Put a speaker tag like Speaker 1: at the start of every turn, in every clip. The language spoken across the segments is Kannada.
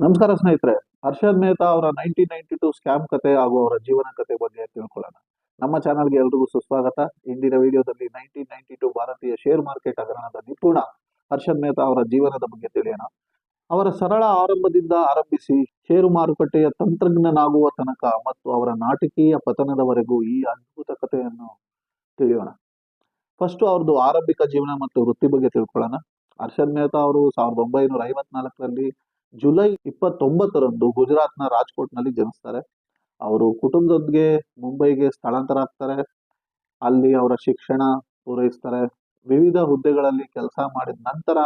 Speaker 1: ನಮಸ್ಕಾರ ಸ್ನೇಹಿತರೆ, ಹರ್ಷದ್ ಮೆಹ್ತಾ ಅವರ ನೈನ್ಟೀನ್ ನೈನ್ಟಿ ಟು ಸ್ಕ್ಯಾಮ್ ಕತೆ ಹಾಗೂ ಅವರ ಜೀವನ ಕತೆ ಬಗ್ಗೆ ತಿಳ್ಕೊಳ್ಳೋಣ. ನಮ್ಮ ಚಾನಲ್ಗೆ ಎಲ್ರಿಗೂ ಸುಸ್ವಾಗತ. ಇಂದಿನ ವಿಡಿಯೋದಲ್ಲಿ ನೈನ್ಟೀನ್ ನೈನ್ಟಿ ಟು ಭಾರತೀಯ ಶೇರ್ ಮಾರ್ಕೆಟ್ ಹಗರಣದ ನಿಪುಣ ಹರ್ಷದ್ ಮೆಹ್ತಾ ಅವರ ಜೀವನದ ಬಗ್ಗೆ ತಿಳಿಯೋಣ. ಅವರ ಸರಳ ಆರಂಭದಿಂದ ಆರಂಭಿಸಿ ಷೇರು ಮಾರುಕಟ್ಟೆಯ ತಂತ್ರಜ್ಞನಾಗುವ ತನಕ ಮತ್ತು ಅವರ ನಾಟಕೀಯ ಪತನದವರೆಗೂ ಈ ಅದ್ಭುತ ಕಥೆಯನ್ನು ತಿಳಿಯೋಣ. ಫಸ್ಟ್ ಅವ್ರದ್ದು ಆರಂಭಿಕ ಜೀವನ ಮತ್ತು ವೃತ್ತಿ ಬಗ್ಗೆ ತಿಳ್ಕೊಳ್ಳೋಣ. ಹರ್ಷದ್ ಮೆಹ್ತಾ ಅವರು ಸಾವಿರದ ಒಂಬೈನೂರ ಐವತ್ನಾಲ್ಕರಲ್ಲಿ ಜುಲೈ ಇಪ್ಪತ್ತೊಂಬತ್ತರಂದು ಗುಜರಾತ್ನ ರಾಜ್ಕೋಟ್ನಲ್ಲಿ ಜನಿಸ್ತಾರೆ. ಅವರು ಕುಟುಂಬದೊಂದಿಗೆ ಮುಂಬೈಗೆ ಸ್ಥಳಾಂತರ ಆಗ್ತಾರೆ. ಅಲ್ಲಿ ಅವರ ಶಿಕ್ಷಣ ಪೂರೈಸ್ತಾರೆ. ವಿವಿಧ ಹುದ್ದೆಗಳಲ್ಲಿ ಕೆಲಸ ಮಾಡಿದ ನಂತರ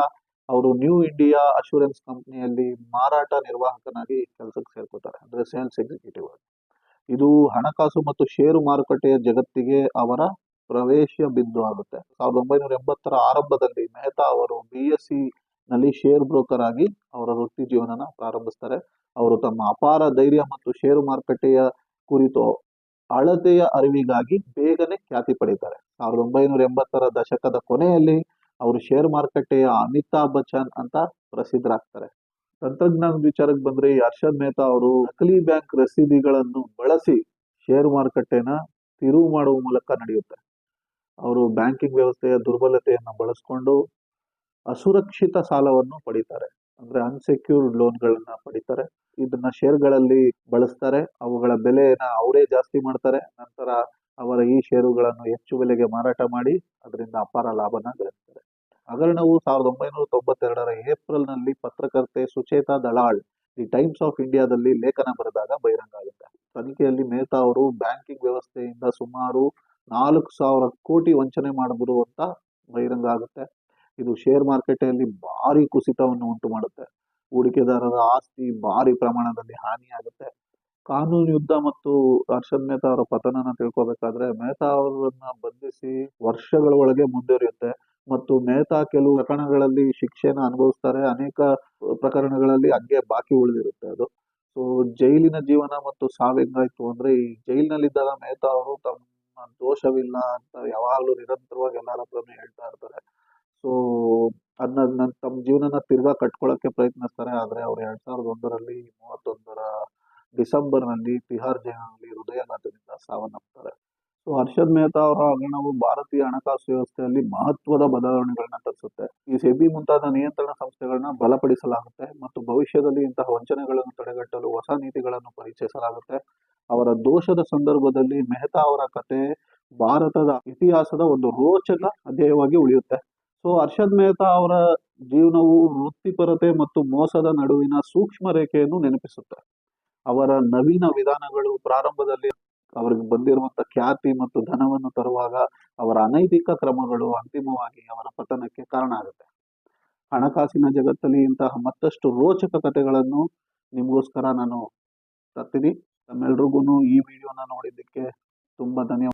Speaker 1: ಅವರು ನ್ಯೂ ಇಂಡಿಯಾ ಅಶೂರೆನ್ಸ್ ಕಂಪ್ನಿಯಲ್ಲಿ ಮಾರಾಟ ನಿರ್ವಾಹಕನಾಗಿ ಕೆಲಸಕ್ಕೆ ಸೇರ್ಕೋತಾರೆ ಅಂದ್ರೆ ಸೇಲ್ಸ್ ಎಕ್ಸಿಕ್ಯೂಟಿವ್ ಆಗಿ. ಇದು ಹಣಕಾಸು ಮತ್ತು ಷೇರು ಮಾರುಕಟ್ಟೆಯ ಜಗತ್ತಿಗೆ ಅವರ ಪ್ರವೇಶ ಬಿಂದು ಆಗುತ್ತೆ. ಸಾವಿರದ ಒಂಬೈನೂರ ಎಂಬತ್ತರ ಆರಂಭದಲ್ಲಿ ಮೆಹ್ತಾ ಅವರು ಬಿ ಎಸ್ ಸಿ ನಲ್ಲಿ ಶೇರ್ ಬ್ರೋಕರ್ ಆಗಿ ಅವರ ವೃತ್ತಿ ಜೀವನನ ಪ್ರಾರಂಭಿಸ್ತಾರೆ. ಅವರು ತಮ್ಮ ಅಪಾರ ಧೈರ್ಯ ಮತ್ತು ಷೇರು ಮಾರುಕಟ್ಟೆಯ ಕುರಿತು ಅಳತೆಯ ಅರಿವಿಗಾಗಿ ಬೇಗನೆ ಖ್ಯಾತಿ ಪಡೀತಾರೆ. ಸಾವಿರದ ಒಂಬೈನೂರ ಎಂಬತ್ತರ ದಶಕದ ಕೊನೆಯಲ್ಲಿ ಅವರು ಶೇರ್ ಮಾರುಕಟ್ಟೆಯ ಅಮಿತಾಬ್ ಬಚ್ಚನ್ ಅಂತ ಪ್ರಸಿದ್ಧರಾಗ್ತಾರೆ. ತಂತ್ರಜ್ಞಾನದ ವಿಚಾರಕ್ಕೆ ಬಂದ್ರೆ ಹರ್ಷದ್ ಮೆಹ್ತಾ ಅವರು ನಕಲಿ ಬ್ಯಾಂಕ್ ರಸೀದಿಗಳನ್ನು ಬಳಸಿ ಶೇರ್ ಮಾರುಕಟ್ಟೆನ ತಿರುವು ಮಾಡುವ ಮೂಲಕ ನಡೆಯುತ್ತೆ. ಅವರು ಬ್ಯಾಂಕಿಂಗ್ ವ್ಯವಸ್ಥೆಯ ದುರ್ಬಲತೆಯನ್ನು ಬಳಸ್ಕೊಂಡು ಅಸುರಕ್ಷಿತ ಸಾಲವನ್ನು ಪಡಿತಾರೆ. ಅಂದ್ರೆ ಅನ್ಸೆಕ್ಯೂರ್ಡ್ ಲೋನ್ಗಳನ್ನ ಪಡಿತಾರೆ. ಇದನ್ನ ಶೇರ್ಗಳಲ್ಲಿ ಬಳಸ್ತಾರೆ. ಅವುಗಳ ಬೆಲೆಯನ್ನ ಅವರೇ ಜಾಸ್ತಿ ಮಾಡ್ತಾರೆ. ನಂತರ ಅವರ ಈ ಷೇರುಗಳನ್ನು ಹೆಚ್ಚು ಬೆಲೆಗೆ ಮಾರಾಟ ಮಾಡಿ ಅದರಿಂದ ಅಪಾರ ಲಾಭನ ಗಳಿಸ್ತಾರೆ. ಹಗರಣವು ಸಾವಿರದ ಒಂಬೈನೂರ ತೊಂಬತ್ತೆರಡರ ಏಪ್ರಿಲ್ನಲ್ಲಿ ಪತ್ರಕರ್ತೆ Sucheta Dalal the Times of ಇಂಡಿಯಾದಲ್ಲಿ ಲೇಖನ ಬರೆದಾಗ ಬಹಿರಂಗ ಆಗುತ್ತೆ ತನಿಖೆಯಲ್ಲಿ ಮೆಹ್ತಾ ಅವರು ಬ್ಯಾಂಕಿಂಗ್ ವ್ಯವಸ್ಥೆಯಿಂದ ಸುಮಾರು ನಾಲ್ಕು ಸಾವಿರ ಕೋಟಿ ವಂಚನೆ ಮಾಡಿದ್ರು ಅಂತ ಬಹಿರಂಗ ಆಗುತ್ತೆ. ಇದು ಶೇರ್ ಮಾರುಕಟ್ಟೆಯಲ್ಲಿ ಭಾರಿ ಕುಸಿತವನ್ನು ಉಂಟು ಮಾಡುತ್ತೆ. ಹೂಡಿಕೆದಾರರ ಆಸ್ತಿ ಭಾರಿ ಪ್ರಮಾಣದಲ್ಲಿ ಹಾನಿಯಾಗುತ್ತೆ. ಕಾನೂನು ಯುದ್ಧ ಮತ್ತು ಹರ್ಷದ್ ಮೆಹ್ತಾ ಅವರ ಪತನನ ತಿಳ್ಕೊಬೇಕಾದ್ರೆ ಮೆಹ್ತಾ ಅವರನ್ನ ಬಂಧಿಸಿ ವರ್ಷಗಳ ಒಳಗೆ ಮುಂದುವರಿಯುತ್ತೆ. ಮತ್ತು ಮೆಹ್ತಾ ಕೆಲವು ಪ್ರಕರಣಗಳಲ್ಲಿ ಶಿಕ್ಷೆನ ಅನುಭವಿಸ್ತಾರೆ. ಅನೇಕ ಪ್ರಕರಣಗಳಲ್ಲಿ ಹಂಗೆ ಬಾಕಿ ಉಳಿದಿರುತ್ತೆ ಅದು. ಸೊ ಜೈಲಿನ ಜೀವನ ಮತ್ತು ಸಾವು ಹೆಂಗಾಯ್ತು ಅಂದ್ರೆ ಈ ಜೈಲಿನಲ್ಲಿದ್ದಾಗ ಮೆಹ್ತಾ ಅವರು ತಮ್ಮ ದೋಷವಿಲ್ಲ ಅಂತ ಯಾವಾಗಲೂ ನಿರಂತರವಾಗಿ ಎಲ್ಲರ ಹತ್ರನೂ ಹೇಳ್ತಾ ಇರ್ತಾರೆ. ಸೊ ಅದನ್ನ ತಮ್ಮ ಜೀವನನ ತಿರ್ಗಾ ಕಟ್ಕೊಳ್ಳೋಕ್ಕೆ ಪ್ರಯತ್ನಿಸ್ತಾರೆ. ಆದರೆ ಅವ್ರು ಎರಡು ಸಾವಿರದ ಒಂದರಲ್ಲಿ, ಮೂವತ್ತೊಂದರ ಡಿಸೆಂಬರ್ನಲ್ಲಿ ತಿಹಾರ್ ಜೈಲಿನಲ್ಲಿ ಹೃದಯಾಘಾತದಿಂದ ಸಾವನ್ನಪ್ತಾರೆ. ಸೊ ಹರ್ಷದ್ ಮೆಹ್ತಾ ಅವರ ಹಗರಣವು ಭಾರತೀಯ ಹಣಕಾಸು ವ್ಯವಸ್ಥೆಯಲ್ಲಿ ಮಹತ್ವದ ಬದಲಾವಣೆಗಳನ್ನ ತರಿಸುತ್ತೆ. ಈ ಸೆಬಿ ಮುಂತಾದ ನಿಯಂತ್ರಣ ಸಂಸ್ಥೆಗಳನ್ನ ಬಲಪಡಿಸಲಾಗುತ್ತೆ ಮತ್ತು ಭವಿಷ್ಯದಲ್ಲಿ ಇಂತಹ ವಂಚನೆಗಳನ್ನು ತಡೆಗಟ್ಟಲು ಹೊಸ ನೀತಿಗಳನ್ನು ಪರಿಚಯಿಸಲಾಗುತ್ತೆ. ಅವರ ದೋಷದ ಸಂದರ್ಭದಲ್ಲಿ ಮೆಹ್ತಾ ಅವರ ಕತೆ ಭಾರತದ ಇತಿಹಾಸದ ಒಂದು ರೋಚಕ ಅಧ್ಯಾಯವಾಗಿ ಉಳಿಯುತ್ತೆ. ಸೊ ಹರ್ಷದ್ ಮೆಹ್ತಾ ಅವರ ಜೀವನವು ವೃತ್ತಿಪರತೆ ಮತ್ತು ಮೋಸದ ನಡುವಿನ ಸೂಕ್ಷ್ಮ ರೇಖೆಯನ್ನು ನೆನಪಿಸುತ್ತೆ. ಅವರ ನವೀನ ವಿಧಾನಗಳು ಪ್ರಾರಂಭದಲ್ಲಿ ಅವರಿಗೆ ಬಂದಿರುವಂತ ಖ್ಯಾತಿ ಮತ್ತು ಧನವನ್ನು ತರುವಾಗ ಅವರ ಅನೈತಿಕ ಕ್ರಮಗಳು ಅಂತಿಮವಾಗಿ ಅವರ ಪತನಕ್ಕೆ ಕಾರಣ ಆಗುತ್ತೆ. ಹಣಕಾಸಿನ ಜಗತ್ತಲ್ಲಿ ಇಂತಹ ಮತ್ತಷ್ಟು ರೋಚಕ ಕಥೆಗಳನ್ನು ನಿಮಗೋಸ್ಕರ ನಾನು ತರ್ತೀನಿ. ತಮ್ಮೆಲ್ರಿಗೂ ಈ ವಿಡಿಯೋನ ನೋಡಿದ್ದಕ್ಕೆ ತುಂಬಾ ಧನ್ಯವಾದ.